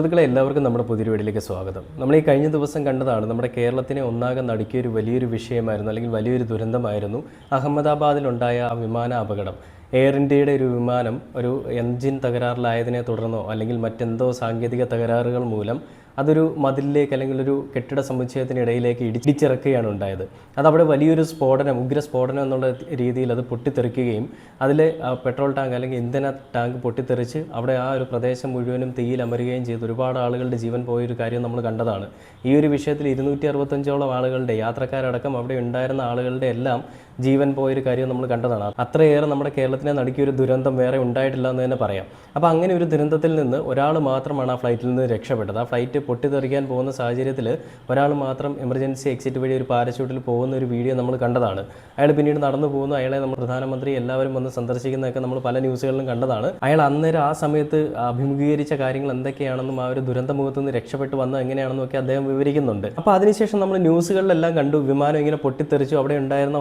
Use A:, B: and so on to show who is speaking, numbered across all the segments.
A: സുഹൃത്തുക്കളെ എല്ലാവർക്കും നമ്മുടെ പുതിയൊരു വീഡിയോയിലേക്ക് സ്വാഗതം. നമ്മൾ ഈ കഴിഞ്ഞ ദിവസം കണ്ടതാണ് നമ്മുടെ കേരളത്തിനെ ഒന്നാകെ നടുക്കിയ ഒരു വലിയൊരു വിഷയമായിരുന്നു അല്ലെങ്കിൽ വലിയൊരു ദുരന്തമായിരുന്നു അഹമ്മദാബാദിലുണ്ടായ ആ വിമാന അപകടം. എയർ ഇന്ത്യയുടെ ഒരു വിമാനം ഒരു എൻജിൻ തകരാറിലായതിനെ തുടർന്നോ അല്ലെങ്കിൽ മറ്റെന്തോ സാങ്കേതിക തകരാറുകൾ മൂലം അതൊരു മതിലിലേക്ക് അല്ലെങ്കിൽ ഒരു കെട്ടിട സമുച്ചയത്തിനിടയിലേക്ക് ഇടിച്ചിറക്കുകയാണ് ഉണ്ടായത്. അതവിടെ വലിയൊരു സ്ഫോടനം ഉഗ്ര സ്ഫോടനം എന്നുള്ള രീതിയിൽ അത് പൊട്ടിത്തെറിക്കുകയും അതിൽ പെട്രോൾ ടാങ്ക് അല്ലെങ്കിൽ ഇന്ധന ടാങ്ക് പൊട്ടിത്തെറിച്ച് അവിടെ ആ ഒരു പ്രദേശം മുഴുവനും തീയിൽ അമരുകയും ചെയ്ത്. ഒരുപാട് ആളുകളുടെ ജീവൻ പോയൊരു കാര്യം നമ്മൾ കണ്ടതാണ്. ഈ ഒരു വിഷയത്തിൽ ഇരുന്നൂറ്റി അറുപത്തഞ്ചോളം ആളുകളുടെ യാത്രക്കാരടക്കം അവിടെ ഉണ്ടായിരുന്ന ആളുകളുടെ എല്ലാം ജീവൻ പോയൊരു കാര്യം നമ്മൾ കണ്ടതാണ്. അത്രയേറെ നമ്മുടെ കേരളത്തിനെ നടുക്കിയ ഒരു ദുരന്തം വേറെ ഉണ്ടായിട്ടില്ല എന്ന് തന്നെ പറയാം. അപ്പോൾ അങ്ങനെ ഒരു ദുരന്തത്തിൽ നിന്ന് ഒരാൾ മാത്രമാണ് ആ ഫ്ലൈറ്റിൽ നിന്ന് രക്ഷപ്പെട്ടത്. ആ ഫ്ലൈറ്റ് പൊട്ടിത്തെറിക്കാൻ പോകുന്ന സാഹചര്യത്തിൽ ഒരാൾ മാത്രം എമർജൻസി എക്സിറ്റ് വഴി ഒരു പാരച്യൂട്ടിൽ പോകുന്ന ഒരു വീഡിയോ നമ്മൾ കണ്ടതാണ്. അയാൾ പിന്നീട് നടന്നു പോകുന്നു. അയാളെ നമ്മൾ പ്രധാനമന്ത്രി എല്ലാവരും വന്ന് സന്ദർശിക്കുന്നതൊക്കെ നമ്മൾ പല ന്യൂസുകളിലും കണ്ടതാണ്. അയാൾ അന്നേരം ആ സമയത്ത് അഭിമുഖീകരിച്ച കാര്യങ്ങൾ എന്തൊക്കെയാണെന്നും ആ ഒരു ദുരന്ത മുഖത്ത് നിന്ന് രക്ഷപ്പെട്ട് വന്നത് എങ്ങനെയാണെന്നും ഒക്കെ അദ്ദേഹം വിവരിക്കുന്നുണ്ട്. അപ്പോൾ അതിനുശേഷം നമ്മൾ ന്യൂസുകളിലെല്ലാം കണ്ടു. വിമാനം ഇങ്ങനെ പൊട്ടിത്തെറിച്ചു. അവിടെ ഉണ്ടായിരുന്ന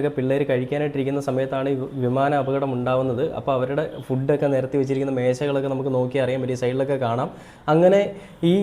A: ഹോസ്റ്റലിലൊക്കെ പിള്ളേർ കഴിക്കാനായിട്ടിരിക്കുന്ന സമയത്താണ് വിമാന അപകടം ഉണ്ടാവുന്നത്. അപ്പോൾ അവരുടെ ഫുഡൊക്കെ നിരത്തി വെച്ചിരിക്കുന്ന മേശകളൊക്കെ നമുക്ക് നോക്കി അറിയാൻ പറ്റും ഈ സൈഡിലൊക്കെ കാണാം. അങ്ങനെ ഈ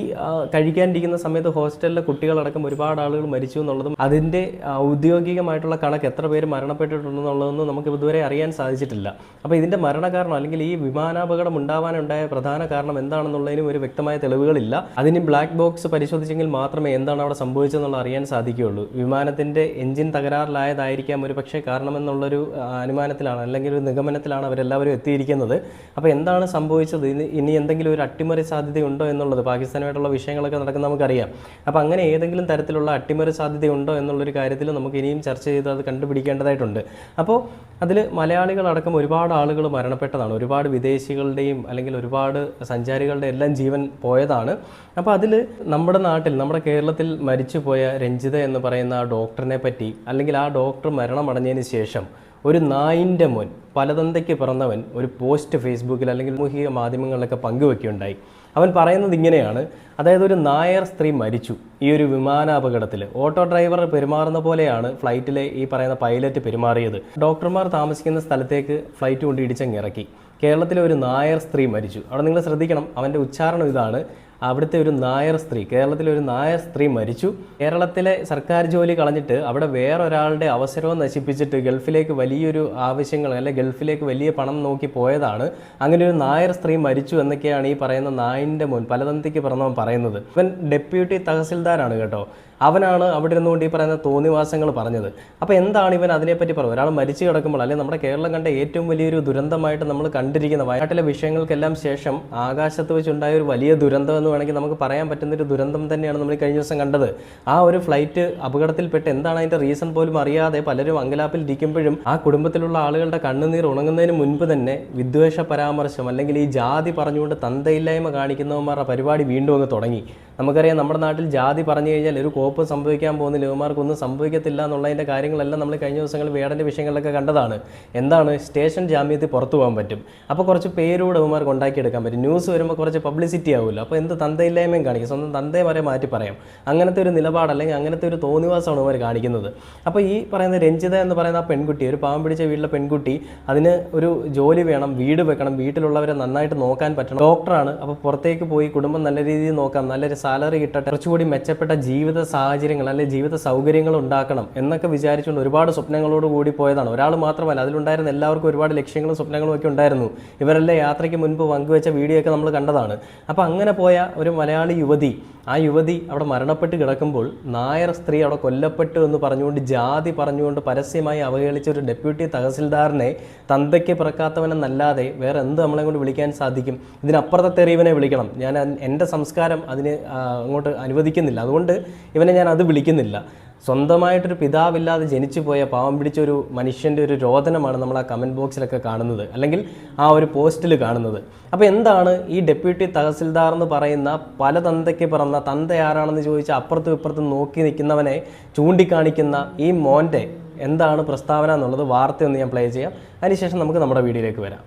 A: കഴിക്കാനിരിക്കുന്ന സമയത്ത് ഹോസ്റ്റലിലെ കുട്ടികളടക്കം ഒരുപാട് ആളുകൾ മരിച്ചു എന്നുള്ളതും അതിന്റെ ഔദ്യോഗികമായിട്ടുള്ള കണക്ക് എത്ര പേര് മരണപ്പെട്ടിട്ടുണ്ടെന്നുള്ളതൊന്നും നമുക്ക് ഇതുവരെ അറിയാൻ സാധിച്ചിട്ടില്ല. അപ്പോൾ ഇതിന്റെ മരണകാരണം അല്ലെങ്കിൽ ഈ വിമാനാപകടം ഉണ്ടാവാനുണ്ടായ പ്രധാന കാരണം എന്താണെന്നുള്ളതിനും ഒരു വ്യക്തമായ തെളിവുകളില്ല. അതിന് ബ്ലാക്ക് ബോക്സ് പരിശോധിച്ചെങ്കിൽ മാത്രമേ എന്താണ് അവിടെ സംഭവിച്ചതെന്നുള്ള അറിയാൻ സാധിക്കുകയുള്ളൂ. വിമാനത്തിന്റെ എഞ്ചിൻ തകരാറിലായതായിരിക്കാം ഒരു പക്ഷേ കാരണമെന്നുള്ളൊരു അനുമാനത്തിലാണ് അല്ലെങ്കിൽ ഒരു നിഗമനത്തിലാണ് അവരെല്ലാവരും എത്തിയിരിക്കുന്നത്. അപ്പോൾ എന്താണ് സംഭവിച്ചത്? ഇനി ഇനി എന്തെങ്കിലും ഒരു അട്ടിമറി സാധ്യതയുണ്ടോ എന്നുള്ളത് പാകിസ്ഥാനുമായിട്ടുള്ള വിഷയങ്ങളൊക്കെ നടക്കുന്ന നമുക്കറിയാം. അപ്പോൾ അങ്ങനെ ഏതെങ്കിലും തരത്തിലുള്ള അട്ടിമറി സാധ്യതയുണ്ടോ എന്നുള്ളൊരു കാര്യത്തിൽ നമുക്ക് ഇനിയും ചർച്ച ചെയ്ത് അത് കണ്ടുപിടിക്കേണ്ടതായിട്ടുണ്ട്. അപ്പോൾ അതിൽ മലയാളികളടക്കം ഒരുപാട് ആളുകൾ മരണപ്പെട്ടതാണ്. ഒരുപാട് വിദേശികളുടെയും അല്ലെങ്കിൽ ഒരുപാട് സഞ്ചാരികളുടെ എല്ലാം ജീവൻ പോയതാണ്. അപ്പോൾ അതിൽ നമ്മുടെ നാട്ടിൽ നമ്മുടെ കേരളത്തിൽ മരിച്ചുപോയ രഞ്ജിത എന്ന് പറയുന്ന ആ ഡോക്ടറിനെ പറ്റി അല്ലെങ്കിൽ ആ ഡോക്ടർ മരണമടഞ്ഞതിന് ശേഷം ഒരു നായിന്റെ മുൻ പലതന്തയ്ക്ക് പിറന്നവൻ ഒരു പോസ്റ്റ് ഫേസ്ബുക്കിൽ അല്ലെങ്കിൽ സാമൂഹിക മാധ്യമങ്ങളിലൊക്കെ പങ്കുവെക്കുകയുണ്ടായി. അവൻ പറയുന്നത് ഇങ്ങനെയാണ് അതായത് ഒരു നായർ സ്ത്രീ മരിച്ചു. ഈ ഒരു വിമാനാപകടത്തിൽ ഓട്ടോ ഡ്രൈവർ പെരുമാറുന്ന പോലെയാണ് ഫ്ലൈറ്റിലെ ഈ പറയുന്ന പൈലറ്റ് പെരുമാറിയത്. ഡോക്ടർമാർ താമസിക്കുന്ന സ്ഥലത്തേക്ക് ഫ്ലൈറ്റ് കൊണ്ട് ഇടിച്ചങ്ങിറക്കി കേരളത്തിലെ ഒരു നായർ സ്ത്രീ മരിച്ചു. അവിടെ നിങ്ങൾ ശ്രദ്ധിക്കണം അവന്റെ ഉച്ചാരണം ഇതാണ്. അവിടുത്തെ ഒരു നായർ സ്ത്രീ കേരളത്തിലെ ഒരു നായർ സ്ത്രീ മരിച്ചു. കേരളത്തിലെ സർക്കാർ ജോലി കളഞ്ഞിട്ട് അവിടെ വേറൊരാളുടെ അവസരവും നശിപ്പിച്ചിട്ട് ഗൾഫിലേക്ക് വലിയൊരു ആവശ്യങ്ങൾ അല്ലെ ഗൾഫിലേക്ക് വലിയ പണം നോക്കി പോയതാണ്. അങ്ങനെ ഒരു നായർ സ്ത്രീ മരിച്ചു എന്നൊക്കെയാണ് ഈ പറയുന്ന നായിന്റെ മുൻ പലതന്തിക്ക് പിറന്നവൻ പറയുന്നത്. ഇവൻ ഡെപ്യൂട്ടി തഹസിൽദാരാണ് കേട്ടോ. അവനാണ് അവിടെ ഇരുന്നുകൊണ്ട് ഈ പറയുന്ന തോന്നിവാസങ്ങൾ പറഞ്ഞത്. അപ്പോൾ എന്താണ് ഇവൻ അതിനെപ്പറ്റി പറയുന്നത് ഒരാൾ മരിച്ചു കിടക്കുമ്പോൾ അല്ലെങ്കിൽ നമ്മുടെ കേരളം കണ്ട ഏറ്റവും വലിയൊരു ദുരന്തമായിട്ട് നമ്മൾ കണ്ടിരിക്കുന്ന വയനാട്ടിലെ വിഷയങ്ങൾക്കെല്ലാം ശേഷം ആകാശത്ത് വെച്ചുണ്ടായ ഒരു വലിയ ദുരന്തം എന്ന് വേണമെങ്കിൽ നമുക്ക് പറയാൻ പറ്റുന്ന ഒരു ദുരന്തം തന്നെയാണ് നമ്മൾ കഴിഞ്ഞ ദിവസം കണ്ടത്. ആ ഒരു ഫ്ലൈറ്റ് അപകടത്തിൽപ്പെട്ട് എന്താണ് അതിന്റെ റീസൺ പോലും അറിയാതെ പലരും അങ്കലാപ്പിൽ ഇരിക്കുമ്പോഴും ആ കുടുംബത്തിലുള്ള ആളുകളുടെ കണ്ണുനീർ ഉണങ്ങുന്നതിന് മുൻപ് തന്നെ വിദ്വേഷ പരാമർശം അല്ലെങ്കിൽ ഈ ജാതി പറഞ്ഞുകൊണ്ട് തന്തയില്ലായ്മ കാണിക്കുന്നവന്മാരുടെ പരിപാടി വീണ്ടും അങ്ങ് തുടങ്ങി. നമുക്കറിയാം നമ്മുടെ നാട്ടിൽ ജാതി പറഞ്ഞു കഴിഞ്ഞാൽ ഒരു കോപ്പ് സംഭവിക്കാൻ പോകുന്ന ലവന്മാർക്കൊന്നും സംഭവിക്കത്തില്ല എന്നുള്ളതിന്റെ കാര്യങ്ങളെല്ലാം നമ്മൾ കഴിഞ്ഞ ദിവസങ്ങളിൽ വേടന്റെ വിഷയങ്ങളിലൊക്കെ കണ്ടതാണ്. എന്താണ്? സ്റ്റേഷൻ ജാമ്യത്തിൽ പുറത്തു പോകാൻ പറ്റും. അപ്പോൾ കുറച്ച് പേരൂടെ അവന്മാർക്ക് ഉണ്ടാക്കിയെടുക്കാൻ പറ്റും. ന്യൂസ് വരുമ്പോൾ കുറച്ച് പബ്ലിസിറ്റി ആവുമല്ലോ. അപ്പോൾ എന്ത് തന്തയില്ലായ്മയും കാണിക്കും. സ്വന്തം തന്തയെ വരെ മാറ്റി പറയാം. അങ്ങനത്തെ ഒരു നിലപാട് അല്ലെങ്കിൽ അങ്ങനത്തെ ഒരു തോന്നിവാസമാണ് അവർ കാണിക്കുന്നത്. അപ്പോൾ ഈ പറയുന്ന രഞ്ജിത എന്ന് പറയുന്ന ആ പെൺകുട്ടി ഒരു പാവം പിടിച്ച വീട്ടിലെ പെൺകുട്ടി അതിന് ഒരു ജോലി വേണം വീട് വെക്കണം വീട്ടിലുള്ളവരെ നന്നായിട്ട് നോക്കാൻ പറ്റണം. ഡോക്ടറാണ്. അപ്പോൾ പുറത്തേക്ക് പോയി കുടുംബം നല്ല രീതിയിൽ നോക്കാം നല്ലൊരു സാലറി കിട്ടട്ടെ കുറച്ചുകൂടി മെച്ചപ്പെട്ട ജീവിത സാഹചര്യങ്ങൾ അല്ലെങ്കിൽ ജീവിത സൗകര്യങ്ങൾ ഉണ്ടാക്കണം എന്നൊക്കെ വിചാരിച്ചുകൊണ്ട് ഒരുപാട് സ്വപ്നങ്ങളോട് കൂടി പോയതാണ്. ഒരാൾ മാത്രമല്ല അതിലുണ്ടായിരുന്ന എല്ലാവർക്കും ഒരുപാട് ലക്ഷ്യങ്ങളും സ്വപ്നങ്ങളും ഒക്കെ ഉണ്ടായിരുന്നു. ഇവരെല്ലാം യാത്രയ്ക്ക് മുൻപ് പങ്കുവെച്ച വീഡിയോ ഒക്കെ നമ്മൾ കണ്ടതാണ്. അപ്പോൾ അങ്ങനെ പോയ ഒരു മലയാളി യുവതി ആ യുവതി അവിടെ മരണപ്പെട്ട് കിടക്കുമ്പോൾ നായർ സ്ത്രീ അവിടെ കൊല്ലപ്പെട്ടു എന്ന് പറഞ്ഞുകൊണ്ട് ജാതി പറഞ്ഞുകൊണ്ട് പരസ്യമായി അവഹേളിച്ച ഒരു ഡെപ്യൂട്ടി തഹസിൽദാറിനെ തന്തയ്ക്ക് പിറക്കാത്തവനെന്നല്ലാതെ വേറെ എന്ത് നമ്മളെ കൊണ്ട് വിളിക്കാൻ സാധിക്കും? ഇതിനപ്പുറത്തെ തെറിയവനെ വിളിക്കണം. ഞാൻ എന്റെ സംസ്കാരം അതിന് അങ്ങോട്ട് അനുവദിക്കുന്നില്ല. അതുകൊണ്ട് ഇവനെ ഞാൻ അത് വിളിക്കുന്നില്ല. സ്വന്തമായിട്ടൊരു പിതാവില്ലാതെ ജനിച്ചു പോയ പാവം പിടിച്ച ഒരു മനുഷ്യന്റെ ഒരു രോദനമാണ് നമ്മൾ ആ കമന്റ് ബോക്സിലൊക്കെ കാണുന്നത്. അല്ലെങ്കിൽ ആ ഒരു പോസ്റ്റിൽ കാണുന്നത്. അപ്പോൾ എന്താണ് ഈ ഡെപ്യൂട്ടി തഹസിൽദാർ എന്ന് പറയുന്ന പല തന്തയ്ക്ക് പിറന്ന തന്ത ആരാണെന്ന് ചോദിച്ചാൽ അപ്പുറത്തും ഇപ്പുറത്തും നോക്കി നിൽക്കുന്നവനെ ചൂണ്ടിക്കാണിക്കുന്ന ഈ മോന്റെ എന്താണ് പ്രസ്താവന എന്നുള്ളത് വാർത്തയൊന്ന് ഞാൻ പ്ലേ ചെയ്യാം. അതിനുശേഷം നമുക്ക് നമ്മുടെ വീഡിയോയിലേക്ക് വരാം.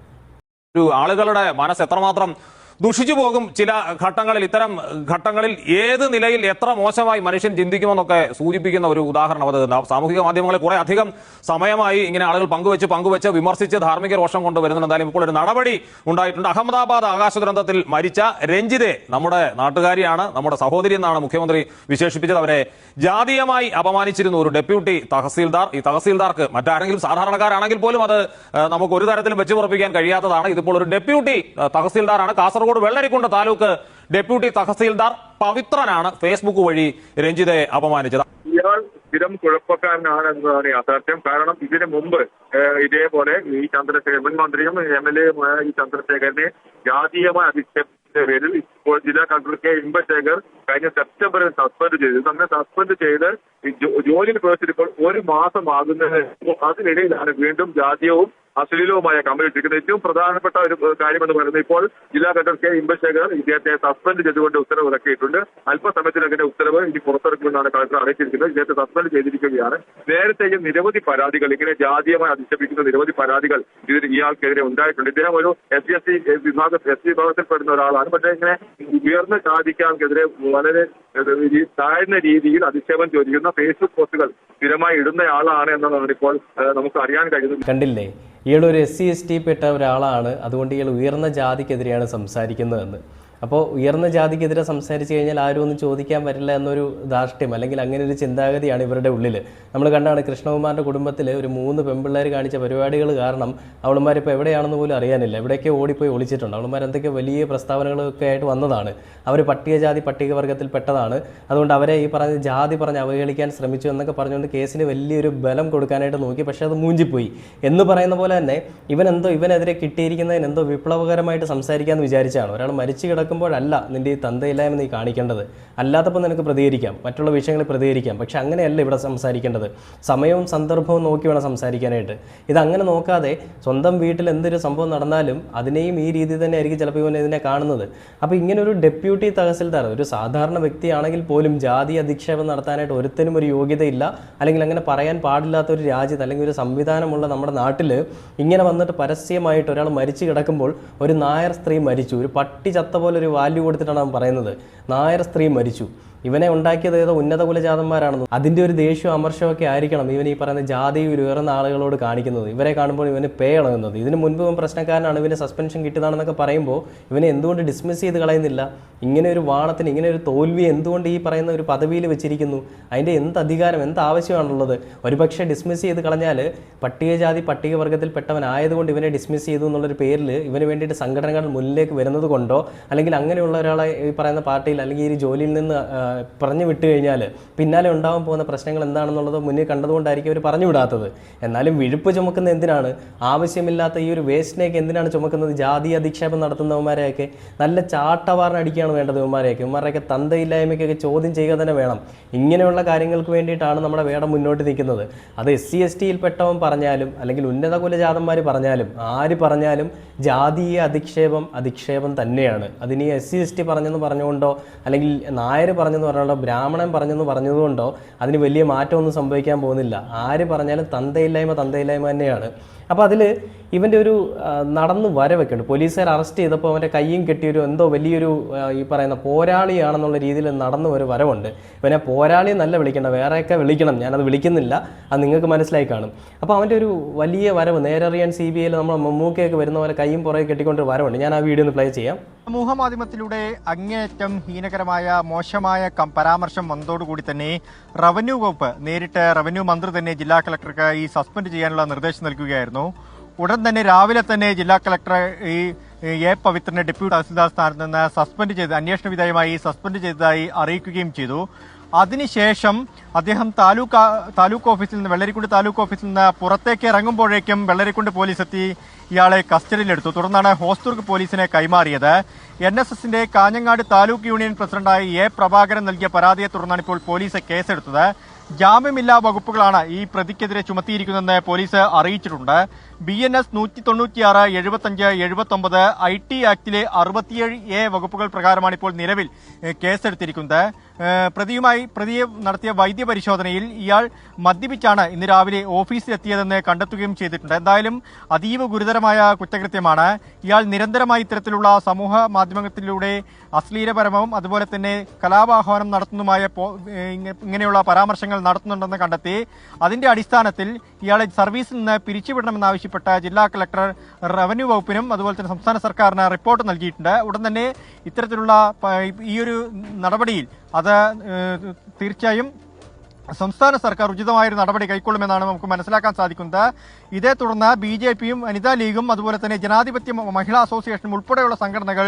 B: ഒരു ആളുകളുടെ മനസ്സ് എത്രമാത്രം ദുഷിച്ചു പോകും ചില ഘട്ടങ്ങളിൽ. ഇത്തരം ഘട്ടങ്ങളിൽ ഏത് നിലയിൽ എത്ര മോശമായി മനുഷ്യൻ ചിന്തിക്കുമെന്നൊക്കെ സൂചിപ്പിക്കുന്ന ഒരു ഉദാഹരണം അത്. സാമൂഹിക മാധ്യമങ്ങളിൽ കുറെ അധികം സമയമായി ഇങ്ങനെ ആളുകൾ പങ്കുവെച്ച് പങ്കുവെച്ച് വിമർശിച്ച് ധാർമ്മിക രോഷം കൊണ്ടുവരുന്നുണ്ട് എന്തായാലും ഇപ്പോൾ ഒരു നടപടി ഉണ്ടായിട്ടുണ്ട്. അഹമ്മദാബാദ് ആകാശ ദുരന്തത്തിൽ മരിച്ച രഞ്ജിതെ നമ്മുടെ നാട്ടുകാരിയാണ് നമ്മുടെ സഹോദരി എന്നാണ് മുഖ്യമന്ത്രി വിശേഷിപ്പിച്ചത്. അവരെ ജാതീയമായി അപമാനിച്ചിരുന്നു ഒരു ഡെപ്യൂട്ടി തഹസീൽദാർ. ഈ തഹസീൽദാർക്ക് മറ്റാരെങ്കിലും സാധാരണക്കാരാണെങ്കിൽ പോലും അത് നമുക്ക് ഒരു തരത്തിലും വെച്ച് പുറപ്പിക്കാൻ കഴിയാത്തതാണ്. ഇതിപ്പോൾ ഒരു ഡെപ്യൂട്ടി തഹസീൽദാറാണ്. കാസർഗോഡ് വെള്ളരിക്കുണ്ട് താലൂക്ക് ഡെപ്യൂട്ടി തഹസീൽദാർ പവിത്രനാണ് ഫേസ്ബുക്ക് വഴി രഞ്ജിതയെ അപമാനിച്ചത്.
C: ഇയാൾ സ്ഥിരം കുഴപ്പക്കാരനാണ് എന്നതാണ് യാഥാർത്ഥ്യം. കാരണം ഇതിനു മുമ്പ് ഇതേപോലെ ഈ ചന്ദ്രശേഖരൻ മുൻ മന്ത്രിയും എം എൽ എയുമായ ഈ ചന്ദ്രശേഖരനെ ജാതീയമായ അധിക്ഷേപത്തിന്റെ പേരിൽ ഇപ്പോൾ ജില്ലാ കളക്ടർ കെ. ഇമ്പശേഖർ കഴിഞ്ഞ സെപ്റ്റംബറിൽ സസ്പെൻഡ് ചെയ്തു. അങ്ങനെ സസ്പെൻഡ് ചെയ്ത് ജോലിയിൽ പ്രവേശിച്ചപ്പോൾ ഒരു മാസം ആകുന്നതിന് അതിനിടയിലാണ് വീണ്ടും ജാതീയവും അശ്ലീലവുമായ കമ്പനി ഇട്ടിരിക്കുന്നത് ഏറ്റവും പ്രധാനപ്പെട്ട ഒരു കാര്യമെന്ന് പറയുന്നത് ഇപ്പോൾ ജില്ലാ കലക്ടർ കെ ഇമ്പശേഖർ ഇദ്ദേഹത്തെ സസ്പെൻഡ് ചെയ്തുകൊണ്ട് ഉത്തരവ് ഇറക്കിയിട്ടുണ്ട്. അല്പസമയത്തിനകത്തെ ഉത്തരവ് ഇനി പുറത്തിറക്കുമെന്നാണ് കളക്ടർ അറിയിച്ചിരിക്കുന്നത്. ഇദ്ദേഹത്തെ സസ്പെൻഡ് ചെയ്തിരിക്കുകയാണ്. നേരത്തെയും നിരവധി പരാതികൾ ഇങ്ങനെ ജാതീയമായി അധിക്ഷേപിക്കുന്ന നിരവധി പരാതികൾ ഇതിന് ഇയാൾക്കെതിരെ ഉണ്ടായിട്ടുണ്ട്. ഇദ്ദേഹം ഒരു എസ് സി എസ് സി വിഭാഗ എസ് സി വിഭാഗത്തിൽപ്പെടുന്ന ഒരാളാണ്. പക്ഷേ ഇങ്ങനെ ഉയർന്ന ജാതിക്കാർക്കെതിരെ വളരെ താഴ്ന്ന രീതിയിൽ അധിക്ഷേപം ചോദിക്കുന്ന ഫേസ്ബുക്ക് പോസ്റ്റുകൾ സ്ഥിരമായി ഇടുന്നയാളാണ് എന്നതാണ് ഇപ്പോൾ നമുക്ക് അറിയാൻ കഴിയുന്നത്.
A: കണ്ടില്ലേ? ഇയാൾ ഒരു എസ് സി എസ് ടി പെട്ട ഒരാളാണ്. അതുകൊണ്ട് ഇയാൾ ഉയർന്ന ജാതിക്കെതിരെയാണ് സംസാരിക്കുന്നതെന്ന്. അപ്പോൾ ഉയർന്ന ജാതിക്കെതിരെ സംസാരിച്ചു കഴിഞ്ഞാൽ ആരും ഒന്നും ചോദിക്കാൻ പറ്റില്ല എന്നൊരു ധാർഷ്ട്യം അല്ലെങ്കിൽ അങ്ങനെ ഒരു ചിന്താഗതിയാണ് ഇവരുടെ ഉള്ളിൽ നമ്മൾ കണ്ടാണ് കൃഷ്ണകുമാറിന്റെ കുടുംബത്തിൽ ഒരു മൂന്ന് പെൺപിള്ളേർ കാണിച്ച പരിപാടികൾ കാരണം അവളുമാരിപ്പോൾ എവിടെയാണെന്ന് പോലും അറിയാനില്ല. എവിടെയൊക്കെ ഓടിപ്പോയി ഒളിച്ചിട്ടുണ്ട്. അവളുമാർ എന്തൊക്കെ വലിയ പ്രസ്താവനകളൊക്കെ ആയിട്ട് വന്നതാണ്. അവർ പട്ടികജാതി പട്ടികവർഗത്തിൽ പെട്ടതാണ്. അതുകൊണ്ട് അവരെ ഈ പറഞ്ഞ ജാതി പറഞ്ഞ് അവഹേളിക്കാൻ ശ്രമിച്ചു എന്നൊക്കെ പറഞ്ഞുകൊണ്ട് കേസിന് വലിയൊരു ബലം കൊടുക്കാനായിട്ട് നോക്കി. പക്ഷേ അത് മൂഞ്ചിപ്പോയി. എന്ന് പറയുന്ന പോലെ തന്നെ ഇവൻ എന്തോ ഇവനെതിരെ കിട്ടിയിരിക്കുന്നതിന് എന്തോ വിപ്ലവകരമായിട്ട് സംസാരിക്കാമെന്ന് വിചാരിച്ചാണ്. ഒരാൾ മരിച്ചു കിടക്കുമ്പോഴല്ല നിന്റെ ഈ തന്തയില്ലായ്മ നീ കാണിക്കേണ്ടത്. അല്ലാത്തപ്പോൾ നിനക്ക് പ്രതികരിക്കാം. മറ്റുള്ള വിഷയങ്ങളിൽ പ്രതികരിക്കാം. പക്ഷെ അങ്ങനെയല്ല ഇവിടെ സംസാരിക്കേണ്ടത്. സമയവും സന്ദർഭവും നോക്കി വേണം സംസാരിക്കാനായിട്ട്. ഇതങ്ങനെ നോക്കാതെ സ്വന്തം വീട്ടിൽ എന്തൊരു സംഭവം നടന്നാലും അതിനെയും ഈ രീതിയിൽ തന്നെ ആയിരിക്കും ചിലപ്പോൾ ഇവൻ ഇതിനെ കാണുന്നത്. അപ്പോൾ ഇങ്ങനെ ഒരു ഡെപ്യൂട്ടി തഹസിൽദാർ ഒരു സാധാരണ വ്യക്തിയാണെങ്കിൽ പോലും ജാതി അധിക്ഷേപം നടത്താനായിട്ട് ഒരുത്തനും ഒരു യോഗ്യതയില്ല. അല്ലെങ്കിൽ അങ്ങനെ പറയാൻ പാടില്ലാത്ത ഒരു രാജ്യത്ത് അല്ലെങ്കിൽ ഒരു സംവിധാനമുള്ള നമ്മുടെ നാട്ടിൽ ഇങ്ങനെ വന്നിട്ട് പരസ്യമായിട്ട് ഒരാൾ മരിച്ചു കിടക്കുമ്പോൾ ഒരു നായർ സ്ത്രീ മരിച്ചു. ഒരു പട്ടി ചത്ത പോലെ ഒരു വാല്യൂ കൊടുത്തിട്ടാണ് അവൻ പറയുന്നത്. നായർ സ്ത്രീ മരിച്ചു. ഇവനെ ഉണ്ടാക്കിയത് ഏതോ ഉന്നത കുലജാതന്മാരാണെന്ന് അതിന്റെ ഒരു ദേഷ്യവും അമർഷവും ഒക്കെ ആയിരിക്കണം ഇവൻ ഈ പറയുന്ന ജാതി ഉയർന്ന ആളുകളോട് കാണിക്കുന്നത്. ഇവരെ കാണുമ്പോൾ ഇവന് പേ ഇളകുന്നത് ഇതിന് മുൻപ് ഇവൻ പ്രശ്നക്കാരനാണ്. ഇവന് സസ്പെൻഷൻ കിട്ടിയതാണെന്നൊക്കെ പറയുമ്പോൾ ഇവനെ എന്തുകൊണ്ട് ഡിസ്മിസ് ചെയ്ത് കളയുന്നില്ല? ഇങ്ങനെ ഒരു വാണത്തിന് ഇങ്ങനെ ഒരു തോൽവി എന്തുകൊണ്ട് ഈ പറയുന്ന ഒരു പദവിയിൽ വെച്ചിരിക്കുന്നു? അതിന്റെ എന്ത് അധികാരം എന്ത് ആവശ്യമാണുള്ളത്? ഒരുപക്ഷെ ഡിസ്മിസ് ചെയ്ത് കളഞ്ഞാൽ പട്ടികജാതി പട്ടികവർഗത്തിൽപ്പെട്ടവനായതുകൊണ്ട് ഇവനെ ഡിസ്മിസ് ചെയ്തു എന്നുള്ളൊരു പേരിൽ ഇവന് വേണ്ടിയിട്ട് സംഘടനകൾ മുന്നിലേക്ക് വരുന്നത് കൊണ്ടോ അല്ലെങ്കിൽ അങ്ങനെയുള്ള ഒരാളെ ഈ പറയുന്ന പാർട്ടിയിൽ അല്ലെങ്കിൽ ഈ ജോലിയിൽ നിന്ന് പറഞ്ഞു വിട്ടു കഴിഞ്ഞാൽ പിന്നാലെ ഉണ്ടാകാൻ പോകുന്ന പ്രശ്നങ്ങൾ എന്താണെന്നുള്ളത് മുന്നേ കണ്ടതുകൊണ്ടായിരിക്കും അവർ പറഞ്ഞു വിടാത്തത്. എന്നാലും വിഴുപ്പ് ചുമക്കുന്ന എന്തിനാണ്? ആവശ്യമില്ലാത്ത ഈ ഒരു വേസ്റ്റിനേക്ക് എന്തിനാണ് ചുമക്കുന്നത്? ജാതി അധിക്ഷേപം നടത്തുന്നവന്മാരെയൊക്കെ നല്ല ചാട്ടവാറിനടിക്കുകയാണ് വേണ്ടത് ഇവന്മാരെയൊക്കെ. ഇവന്മാരെയൊക്കെ തന്തയില്ലായ്മയ്ക്കൊക്കെ ചോദ്യം ചെയ്യുക തന്നെ വേണം. ഇങ്ങനെയുള്ള കാര്യങ്ങൾക്ക് വേണ്ടിയിട്ടാണ് നമ്മുടെ വേടം മുന്നോട്ട് നിൽക്കുന്നത്. അത് എസ് സി എസ് ടിയിൽ പെട്ടവൻ പറഞ്ഞാലും അല്ലെങ്കിൽ ഉന്നത കുലജാതന്മാർ പറഞ്ഞാലും ആര് പറഞ്ഞാലും ജാതീയ അധിക്ഷേപം അധിക്ഷേപം തന്നെയാണ്. അതിനി എസ് സി എസ് ടി പറഞ്ഞെന്ന് പറഞ്ഞുകൊണ്ടോ അല്ലെങ്കിൽ നായർ പറഞ്ഞെന്ന് പറഞ്ഞാലോ ബ്രാഹ്മണൻ പറഞ്ഞെന്ന് പറഞ്ഞതുകൊണ്ടോ അതിന് വലിയ മാറ്റമൊന്നും സംഭവിക്കാൻ പോകുന്നില്ല. ആര് പറഞ്ഞാലും തന്തയില്ലായ്മ തന്തയില്ലായ്മ തന്നെയാണ്. അപ്പോൾ അതിൽ ഇവന്റെ ഒരു നടന്ന് വരവൊക്കെ പോലീസുകാർ അറസ്റ്റ് ചെയ്തപ്പോൾ അവന്റെ കയ്യും കെട്ടിയൊരു എന്തോ വലിയൊരു ഈ പറയുന്ന പോരാളിയാണെന്നുള്ള രീതിയിൽ നടന്ന് ഒരു വരവുണ്ട്. ഇവനെ പോരാളി നല്ല വിളിക്കേണ്ട വേറെയൊക്കെ വിളിക്കണം. ഞാനത് വിളിക്കുന്നില്ല. അത് നിങ്ങൾക്ക് മനസ്സിലായി കാണും. അപ്പോൾ അവന്റെ ഒരു വലിയ വരവ് നേരറിയാൻ സി ബി ഐയിൽ നമ്മൾ മമ്മൂക്കയൊക്കെ വരുന്ന പോലെ കയ്യും പുറകെ കെട്ടിക്കൊണ്ട് വരവുണ്ട്. ഞാൻ ആ വീഡിയോ ഒന്ന് പ്ലേ ചെയ്യാം.
D: സമൂഹ മാധ്യമത്തിലൂടെ അങ്ങേയറ്റം ഹീനകരമായ മോശമായ പരാമർശം വന്നതോടുകൂടി തന്നെ റവന്യൂ വകുപ്പ് നേരിട്ട് റവന്യൂ മന്ത്രി തന്നെ ജില്ലാ കളക്ടർക്ക് ഈ സസ്പെൻഡ് ചെയ്യാനുള്ള നിർദ്ദേശം നൽകുകയായിരുന്നു. ഉടൻ തന്നെ രാവിലെ തന്നെ ജില്ലാ കളക്ടർ ഈ എ പവിത്രനെ ഡെപ്യൂട്ടി തഹസിൽദാർ സ്ഥാനത്ത് നിന്ന് സസ്പെൻഡ് ചെയ്ത് അന്വേഷണ വിധേയമായി സസ്പെൻഡ് ചെയ്തതായി അറിയിക്കുകയും ചെയ്തു. അതിനുശേഷം അദ്ദേഹം താലൂക്ക് താലൂക്ക് ഓഫീസിൽ നിന്ന് വെള്ളരിക്കുണ്ട് താലൂക്ക് ഓഫീസിൽ നിന്ന് പുറത്തേക്ക് ഇറങ്ങുമ്പോഴേക്കും വെള്ളരിക്കുണ്ട് പോലീസ് എത്തി ഇയാളെ കസ്റ്റഡിയിലെടുത്തു. തുടർന്നാണ് ഹോസ്ദുർഗ് പോലീസിനെ കൈമാറിയത്. എൻ എസ് എസിന്റെ കാഞ്ഞങ്ങാട് താലൂക്ക് യൂണിയൻ പ്രസിഡന്റായി എ പ്രഭാകരൻ നൽകിയ പരാതിയെ തുടർന്നാണ് ഇപ്പോൾ പോലീസ് കേസെടുത്തത്. ജാമ്യമില്ലാ വകുപ്പുകളാണ് ഈ പ്രതിക്കെതിരെ ചുമത്തിയിരിക്കുന്നതെന്ന് പോലീസ് അറിയിച്ചിട്ടുണ്ട്. ബി എൻ എസ് നൂറ്റി തൊണ്ണൂറ്റിയാറ് എഴുപത്തഞ്ച് എഴുപത്തൊമ്പത് ഐ ടി ആക്ടിലെ അറുപത്തിയേഴ് എ വകുപ്പുകൾ പ്രകാരമാണ് ഇപ്പോൾ നിലവിൽ കേസെടുത്തിരിക്കുന്നത്. പ്രതിയുമായി പ്രതിയെ നടത്തിയ വൈദ്യപരിശോധനയിൽ ഇയാൾ മദ്യപിച്ചാണ് ഇന്ന് രാവിലെ ഓഫീസിലെത്തിയതെന്ന് കണ്ടെത്തുകയും ചെയ്തിട്ടുണ്ട്. എന്തായാലും അതീവ ഗുരുതരമായ കുറ്റകൃത്യമാണ്. ഇയാൾ നിരന്തരമായി ഇത്തരത്തിലുള്ള സമൂഹ മാധ്യമത്തിലൂടെ അശ്ലീലപരവും അതുപോലെ തന്നെ കലാപാഹ്വാനം നടത്തുന്നതുമായ ഇങ്ങനെയുള്ള പരാമർശങ്ങൾ നടത്തുന്നുണ്ടെന്ന് കണ്ടെത്തി. അതിന്റെ അടിസ്ഥാനത്തിൽ ഇയാളെ സർവീസിൽ നിന്ന് പിരിച്ചുവിടണമെന്നാവശ്യപ്പെട്ട ജില്ലാ കളക്ടർ റവന്യൂ വകുപ്പിനും അതുപോലെ തന്നെ സംസ്ഥാന സർക്കാരിന് റിപ്പോർട്ട് നൽകിയിട്ടുണ്ട്. ഉടൻ തന്നെ ഇത്തരത്തിലുള്ള ഈ ഒരു നടപടിയിൽ അത് തീർച്ചയായും സംസ്ഥാന സർക്കാർ ഉചിതമായൊരു നടപടി കൈക്കൊള്ളുമെന്നാണ് നമുക്ക് മനസ്സിലാക്കാൻ സാധിക്കുന്നത്. ഇതേ തുടർന്ന് ബി ജെ പിയും വനിതാ ലീഗും അതുപോലെ തന്നെ ജനാധിപത്യ മഹിളാ അസോസിയേഷനും ഉൾപ്പെടെയുള്ള സംഘടനകൾ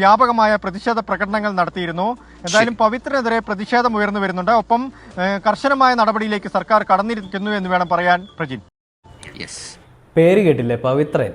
D: വ്യാപകമായ പ്രതിഷേധ പ്രകടനങ്ങൾ നടത്തിയിരുന്നു. എന്തായാലും പവിത്രനെതിരെ പ്രതിഷേധം ഉയർന്നു വരുന്നുണ്ട്. ഒപ്പം കർശനമായ നടപടിയിലേക്ക് സർക്കാർ കടന്നിരിക്കുന്നു എന്ന് വേണം പറയാൻ പ്രജിൻ.
A: പേര് കേട്ടില്ലേ? പവിത്രൻ.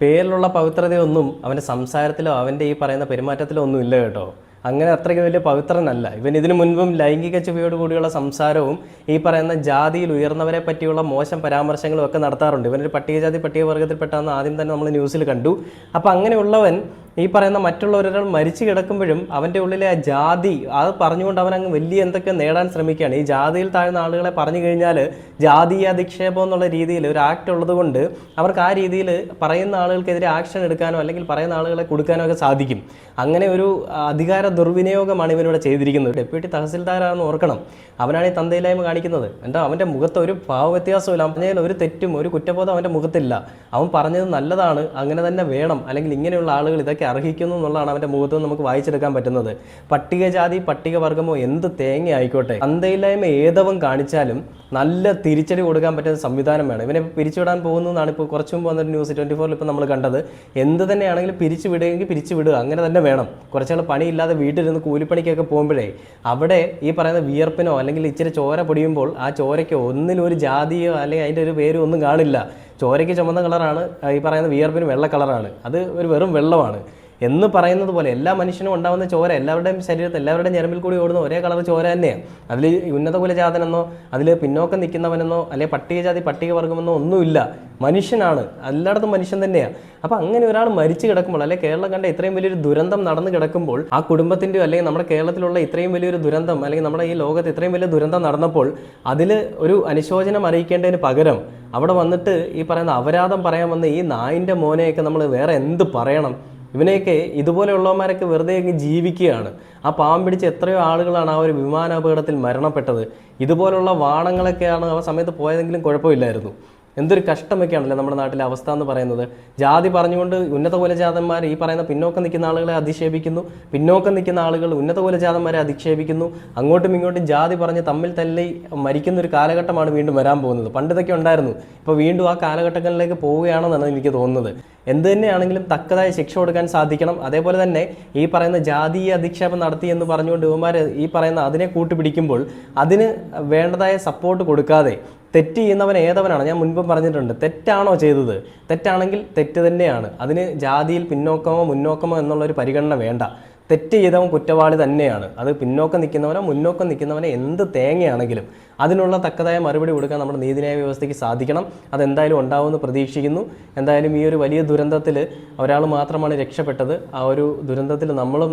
A: പേരിലുള്ള പവിത്രതയൊന്നും അവന്റെ സംസാരത്തിലോ അവന്റെ ഈ പറയുന്ന പെരുമാറ്റത്തിലോ ഒന്നും ഇല്ല കേട്ടോ. അങ്ങനെ അത്രയ്ക്ക് വലിയ പവിത്രനല്ല. ഇവൻ ഇതിനു മുൻപും ലൈംഗിക ചുവയോട് കൂടിയുള്ള സംസാരവും ഈ പറയുന്ന ജാതിയിൽ ഉയർന്നവരെ പറ്റിയുള്ള മോശം പരാമർശങ്ങളും ഒക്കെ നടത്താറുണ്ട്. ഇവനൊരു പട്ടികജാതി പട്ടികവർഗത്തിൽപ്പെട്ടാന്ന് ആദ്യം തന്നെ നമ്മൾ ന്യൂസിൽ കണ്ടു. അപ്പോൾ അങ്ങനെയുള്ളവൻ ഈ പറയുന്ന മറ്റുള്ളവരൊരാൾ മരിച്ചു കിടക്കുമ്പോഴും അവന്റെ ഉള്ളിലെ ആ ജാതി അത് പറഞ്ഞുകൊണ്ട് അവൻ അങ്ങ് വലിയ എന്തൊക്കെ നേടാൻ ശ്രമിക്കുകയാണ്. ഈ ജാതിയിൽ താഴ്ന്ന ആളുകളെ പറഞ്ഞു കഴിഞ്ഞാൽ ജാതീയ അധിക്ഷേപം എന്നുള്ള രീതിയിൽ ഒരു ആക്ട് ഉള്ളതുകൊണ്ട് അവർക്ക് ആ രീതിയിൽ പറയുന്ന ആളുകൾക്കെതിരെ ആക്ഷൻ എടുക്കാനോ അല്ലെങ്കിൽ പറയുന്ന ആളുകളെ കൊടുക്കാനോ ഒക്കെ സാധിക്കും. അങ്ങനെ ഒരു അധികാര ദുർവിനിയോഗമാണ് ഇവനിവിടെ ചെയ്തിരിക്കുന്നത്. ഡെപ്യൂട്ടി തഹസിൽദാരാണെന്ന് ഓർക്കണം. അവനാണ് ഈ തന്തയില്ലായ്മ കാണിക്കുന്നത്. എന്താ അവന്റെ മുഖത്ത് ഒരു ഭാവവ്യത്യാസമില്ല വ്യത്യാസമില്ല ഒരു തെറ്റും ഒരു കുറ്റബോധം അവന്റെ മുഖത്തില്ല. അവൻ പറഞ്ഞത് നല്ലതാണ് അങ്ങനെ തന്നെ വേണം. അല്ലെങ്കിൽ ഇങ്ങനെയുള്ള ആളുകൾ ഇതൊക്കെ അർഹിക്കുന്നു എന്നുള്ളതാണ് അവന്റെ മുഖത്ത് നിന്ന് നമുക്ക് വായിച്ചെടുക്കാൻ പറ്റുന്നത്. പട്ടികജാതി പട്ടികവർഗമോ എന്ത് തേങ്ങ ആയിക്കോട്ടെ അന്തയില്ലായ്മ ഏതവും കാണിച്ചാലും നല്ല തിരിച്ചടി കൊടുക്കാൻ പറ്റുന്ന സംവിധാനം വേണം. ഇവനെ പിരിച്ചുവിടാൻ പോകുന്നു എന്നാണ് ഇപ്പോൾ കുറച്ച് മുമ്പ് വന്നൊരു ന്യൂസ് ട്വന്റി ഫോറിൽ ഇപ്പോൾ നമ്മൾ കണ്ടത്. എന്ത് തന്നെയാണെങ്കിലും പിരിച്ചു വിടുകയെങ്കിൽ പിരിച്ചു വിടുക. അങ്ങനെ തന്നെ വേണം. കുറച്ചാൾ പണിയില്ലാതെ വീട്ടിലിരുന്ന് കൂലിപ്പണിക്കൊക്കെ പോകുമ്പോഴേ അവിടെ ഈ പറയുന്ന വിയർപ്പിനോ അല്ലെങ്കിൽ ഇച്ചിരി ചോര പൊടിയുമ്പോൾ ആ ചോരയ്ക്ക് ഒന്നിലും ഒരു ജാതിയോ അല്ലെങ്കിൽ അതിന്റെ ഒരു പേരും ഒന്നും കാണില്ല. ചോരയ്ക്ക് ചുമന്ന കളറാണ് ഈ പറയുന്ന വിയർപ്പിന് വെള്ള കളറാണ്. അത് ഒരു വെറും വെള്ളമാണ്. എന്ന് പറയുന്നത് പോലെ എല്ലാ മനുഷ്യനും ഉണ്ടാവുന്ന ചോര എല്ലാവരുടെയും ശരീരത്തിൽ എല്ലാവരുടെയും ഞരമ്പിൽ കൂടി ഓടുന്ന ഒരേ കളർ ചോര തന്നെയാണ്. അതിൽ ഉന്നത കുലജാതനെന്നോ അതിൽ പിന്നോക്കം നിൽക്കുന്നവനെന്നോ അല്ലെങ്കിൽ പട്ടികജാതി പട്ടികവർഗമെന്നോ ഒന്നുമില്ല. മനുഷ്യനാണ്. എല്ലായിടത്തും മനുഷ്യൻ തന്നെയാണ്. അപ്പോൾ അങ്ങനെ ഒരാൾ മരിച്ചു കിടക്കുമ്പോൾ അല്ലെങ്കിൽ കേരളം കണ്ട ഇത്രയും വലിയൊരു ദുരന്തം നടന്നു കിടക്കുമ്പോൾ ആ കുടുംബത്തിന്റെയോ അല്ലെങ്കിൽ നമ്മുടെ കേരളത്തിലുള്ള ഇത്രയും വലിയൊരു ദുരന്തം അല്ലെങ്കിൽ നമ്മുടെ ഈ ലോകത്ത് ഇത്രയും വലിയ ദുരന്തം നടന്നപ്പോൾ അതിൽ ഒരു അനുശോചനം അറിയിക്കേണ്ടതിന് പകരം അവിടെ വന്നിട്ട് ഈ പറയുന്ന അപരാധം പറയാൻ വന്ന ഈ നായിന്റെ മോനെയൊക്കെ നമ്മൾ വേറെ എന്ത് പറയണം? ഇവനെയൊക്കെ ഇതുപോലെയുള്ളവന്മാരൊക്കെ വെറുതെ അങ്ങ് ജീവിക്കുകയാണ്. ആ പാവം പിടിച്ച് എത്രയോ ആളുകളാണ് ആ ഒരു വിമാനാപകടത്തിൽ മരണപ്പെട്ടത്. ഇതുപോലുള്ള വാണങ്ങളൊക്കെയാണ് ആ സമയത്ത് പോയതെങ്കിലും കുഴപ്പമില്ലായിരുന്നു. എന്തൊരു കഷ്ടമൊക്കെയാണല്ലേ നമ്മുടെ നാട്ടിലെ അവസ്ഥ എന്ന് പറയുന്നത്. ജാതി പറഞ്ഞുകൊണ്ട് ഉന്നത കുലജാതന്മാർ ഈ പറയുന്ന പിന്നോക്കം നിൽക്കുന്ന ആളുകളെ അധിക്ഷേപിക്കുന്നു പിന്നോക്കം നിൽക്കുന്ന ആളുകൾ ഉന്നത കുലജാതന്മാരെ അധിക്ഷേപിക്കുന്നു. അങ്ങോട്ടും ഇങ്ങോട്ടും ജാതി പറഞ്ഞ് തമ്മിൽ തല്ലി മരിക്കുന്ന ഒരു കാലഘട്ടമാണ് വീണ്ടും വരാൻ പോകുന്നത്. പണ്ട് ഇതൊക്കെ ഉണ്ടായിരുന്നു. ഇപ്പോൾ വീണ്ടും ആ കാലഘട്ടങ്ങളിലേക്ക് പോവുകയാണെന്നാണ് എനിക്ക് തോന്നുന്നത്. എന്ത് തന്നെയാണെങ്കിലും തക്കതായ ശിക്ഷ കൊടുക്കാൻ സാധിക്കണം. അതേപോലെ തന്നെ ഈ പറയുന്ന ജാതീയ അധിക്ഷേപം നടത്തി എന്ന് പറഞ്ഞുകൊണ്ട് ഇവന്മാർ ഈ പറയുന്ന അതിനെ കൂട്ടുപിടിക്കുമ്പോൾ അതിന് വേണ്ടതായ സപ്പോർട്ട് കൊടുക്കാതെ തെറ്റ് ചെയ്യുന്നവൻ ഏതവനാണ്? ഞാൻ മുൻപ് പറഞ്ഞിട്ടുണ്ട്. തെറ്റാണോ ചെയ്തത്? തെറ്റാണെങ്കിൽ തെറ്റ് തന്നെയാണ്. അതിന് ജാതിയിൽ പിന്നോക്കമോ മുന്നോക്കമോ എന്നുള്ളൊരു പരിഗണന വേണ്ട. തെറ്റ് ചെയ്തവൻ കുറ്റവാളി തന്നെയാണ്. അത് പിന്നോക്കം നിൽക്കുന്നവനോ മുന്നോക്കം നിൽക്കുന്നവനോ എന്ത് തേങ്ങയാണെങ്കിലും അതിനുള്ള തക്കതായ മറുപടി കൊടുക്കാൻ നമ്മുടെ നീതിന്യായ വ്യവസ്ഥയ്ക്ക് സാധിക്കണം. അതെന്തായാലും ഉണ്ടാവുമെന്ന് പ്രതീക്ഷിക്കുന്നു. എന്തായാലും ഈ ഒരു വലിയ ദുരന്തത്തിൽ ഒരാൾ മാത്രമാണ് രക്ഷപ്പെട്ടത്. ആ ഒരു ദുരന്തത്തിൽ നമ്മളും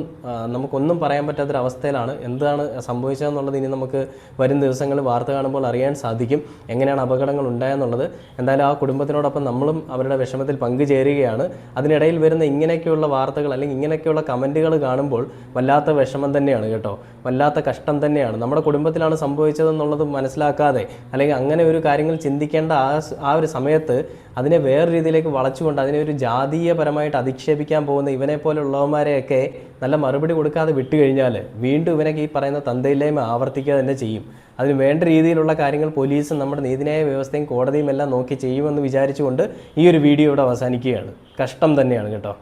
A: നമുക്കൊന്നും പറയാൻ പറ്റാത്തൊരവസ്ഥയിലാണ്. എന്താണ് സംഭവിച്ചതെന്നുള്ളത് ഇനി നമുക്ക് വരും ദിവസങ്ങളിൽ വാർത്ത കാണുമ്പോൾ അറിയാൻ സാധിക്കും. എങ്ങനെയാണ് അപകടങ്ങൾ ഉണ്ടായെന്നുള്ളത്. എന്തായാലും ആ കുടുംബത്തിനോടൊപ്പം നമ്മളും അവരുടെ വിഷമത്തിൽ പങ്കുചേരുകയാണ്. അതിനിടയിൽ വരുന്ന ഇങ്ങനെയൊക്കെയുള്ള വാർത്തകൾ അല്ലെങ്കിൽ ഇങ്ങനെയൊക്കെയുള്ള കമന്റുകൾ കാണുമ്പോൾ വല്ലാത്ത വിഷമം തന്നെയാണ് കേട്ടോ. വല്ലാത്ത കഷ്ടം തന്നെയാണ്. നമ്മുടെ കുടുംബത്തിലാണ് സംഭവിച്ചതെന്നുള്ളത് മനസ്സിലാക്കാതെ അല്ലെങ്കിൽ അങ്ങനെ ഒരു കാര്യങ്ങൾ ചിന്തിക്കേണ്ട ആ ആ ഒരു സമയത്ത് അതിനെ വേറെ രീതിയിലേക്ക് വളച്ചുകൊണ്ട് അതിനെ ഒരു ജാതീയപരമായിട്ട് അധിക്ഷേപിക്കാൻ പോകുന്ന ഇവനെ പോലുള്ളവന്മാരെയൊക്കെ നല്ല മറുപടി കൊടുക്കാതെ വിട്ടു കഴിഞ്ഞാൽ വീണ്ടും ഇവനൊക്കെ ഈ പറയുന്ന തന്തയില്ലായ്മ ആവർത്തിക്കുക തന്നെ ചെയ്യും. അതിന് വേണ്ട രീതിയിലുള്ള കാര്യങ്ങൾ പോലീസും നമ്മുടെ നീതിന്യായ വ്യവസ്ഥയും കോടതിയും എല്ലാം നോക്കി ചെയ്യുമെന്ന് വിചാരിച്ചുകൊണ്ട് ഈ ഒരു വീഡിയോ ഇവിടെ അവസാനിക്കുകയാണ്. കഷ്ടം തന്നെയാണ് കേട്ടോ.